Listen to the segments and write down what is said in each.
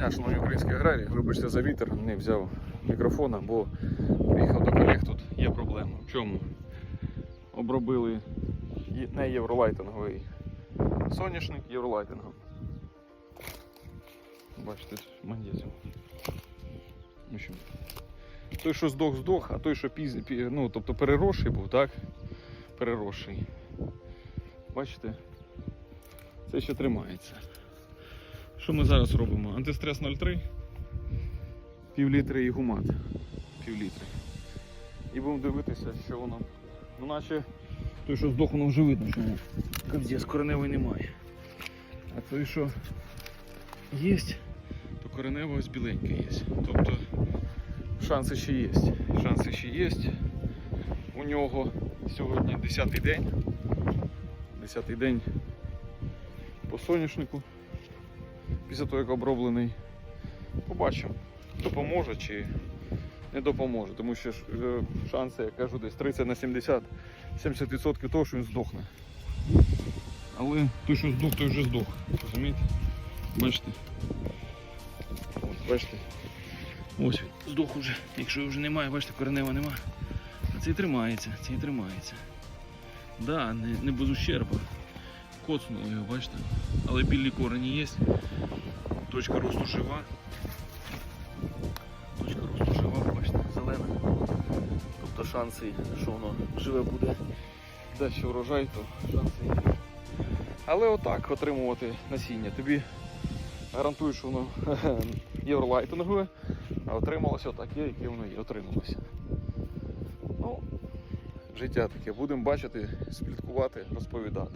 дня, шановні українські аграрії. Вибачте за вітер, не взяв мікрофона, бо приїхав до колег, тут є проблема. В чому? Обробили не євролайтинговий соняшник євролайтингом. Бачите, магнезіум. В той, що здох, здох, а той, що пізні, ну, тобто переросший був, так? Переросший. Бачите? Це ще тримається. Що ми зараз робимо? Антистрес 0,3, пів літри і гумат. Пів літри. І будемо дивитися, що воно. Ну наче той, що здох, воно вже видно, що капздець кореневої немає. А той, що є, то коренева ось біленька є. Тобто шанси ще є. Шанси ще є. У нього сьогодні 10-й день. 10-й день по соняшнику. Після того, як оброблений. Побачимо, допоможе чи не допоможе. Тому що е, шанси, я кажу, десь 30 на 70, 70% того, що він здохне. Але той, що здох, той вже здох. Розумієте? Бачите? От, бачите? Ось він здох уже. Якщо його вже немає, бачите, коренева немає. А цей тримається, цей тримається. Да, не, не без ущерба. Коцнуло його, бачите? Але білі корені є. Точка росту жива. Точка росту жива, бачите, зелена. Тобто шанси, що воно живе буде дасть урожай, то шанси є. Але отак отримувати насіння. Тобі гарантую, що воно євролайтингове, а отрималося отак, є, яке воно є, отрималося. Ну, життя таке. Будемо бачити, слідкувати, розповідати.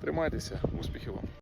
Тримайтеся, успіхів вам!